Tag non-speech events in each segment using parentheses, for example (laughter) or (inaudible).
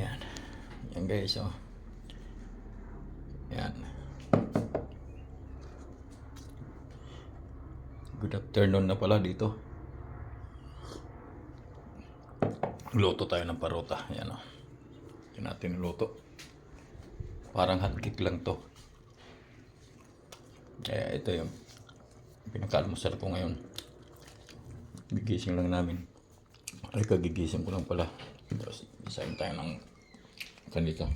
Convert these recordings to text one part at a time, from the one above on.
Yan. Yan guys, oh. Yan. Good afternoon na pala dito. Luto tayo ng parota. Yan, oh. Yan natin luto. Parang hotcake lang to. Kaya ito yung pinakaalmusal ko ngayon. Gigising lang namin. Ay, kagigising ko lang pala. Tapos, isayin tayo ng ganito.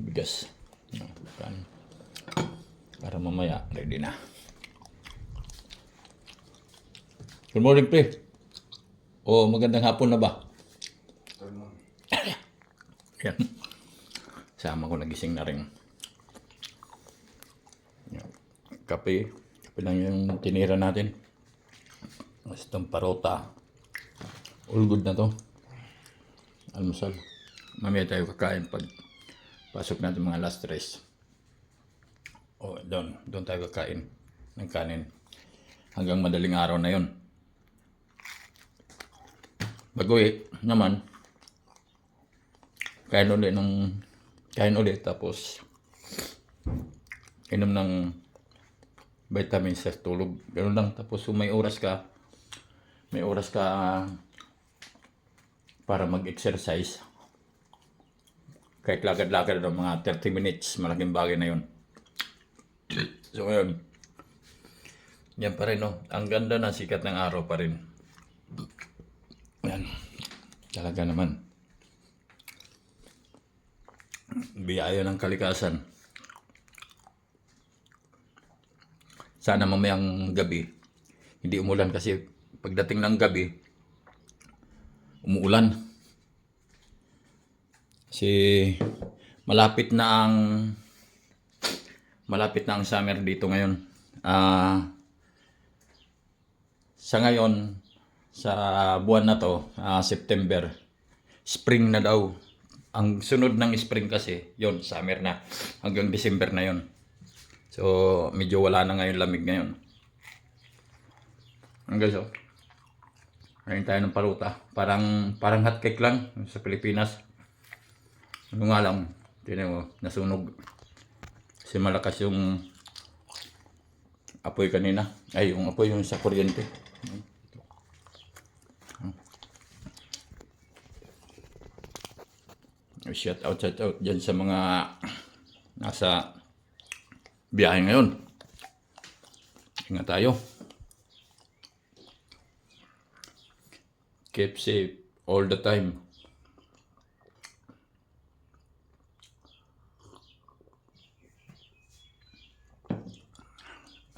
Bigas. Yan. Para mamaya, ready na. Good morning, pre. Oh, magandang hapon na ba? (coughs) Yan. Sama ko nagising na rin. Yan. Kape. Kape lang yung tinira natin. Mas itong parota. All good na to. Almusal. Mamaya tayo kakain pag pasok natin mga last rest. O, doon. Doon tayo kakain ng kanin. Hanggang madaling araw na yon. Bago-uwi naman, kain ulit ng kain ulit tapos inom ng vitamins sa tulog. Ganun lang. Tapos kung may oras ka, may oras ka para mag-exercise. Kahit lakad-lakad ng mga 30 minutes, malaking bagay na yun. So ngayon, yan pa rin, no? Ang ganda na sikat ng araw pa rin. Yan. Talaga naman. Biyaya ng kalikasan. Sana mamayang gabi, hindi umulan kasi pagdating ng gabi, umuulan. Kasi malapit na ang malapit na ang summer dito ngayon. Ah sa ngayon, sa buwan na to, ah, September, spring na daw. Ang sunod ng spring kasi, yon summer na. Hanggang December na yon. So, medyo wala na ngayon lamig ngayon. Ang guys, oh. Kain tayo ng paluta. Parang, parang hotcake lang sa Pilipinas. Ano nga lang, tinan mo, nasunog. Kasi malakas yung apoy kanina. Ay, yung apoy yung sa kuryente. Shout out, shout out dyan sa mga nasa biyahe ngayon. Ingat tayo. Keep safe all the time.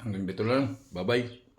Hanggang dito lang. Bye-bye.